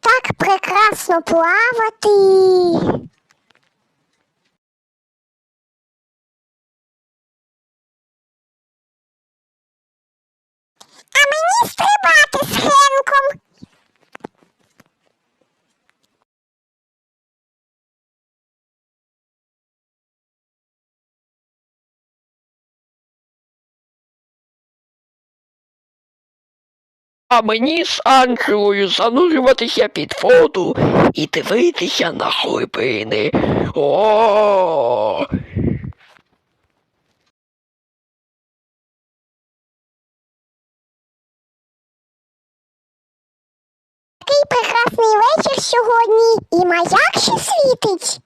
так прекрасно плавати. А мені А мені з Анджелою занурюватися під воду і дивитися на глибини. О. Такий прекрасний вечір сьогодні, і маяк ще світить.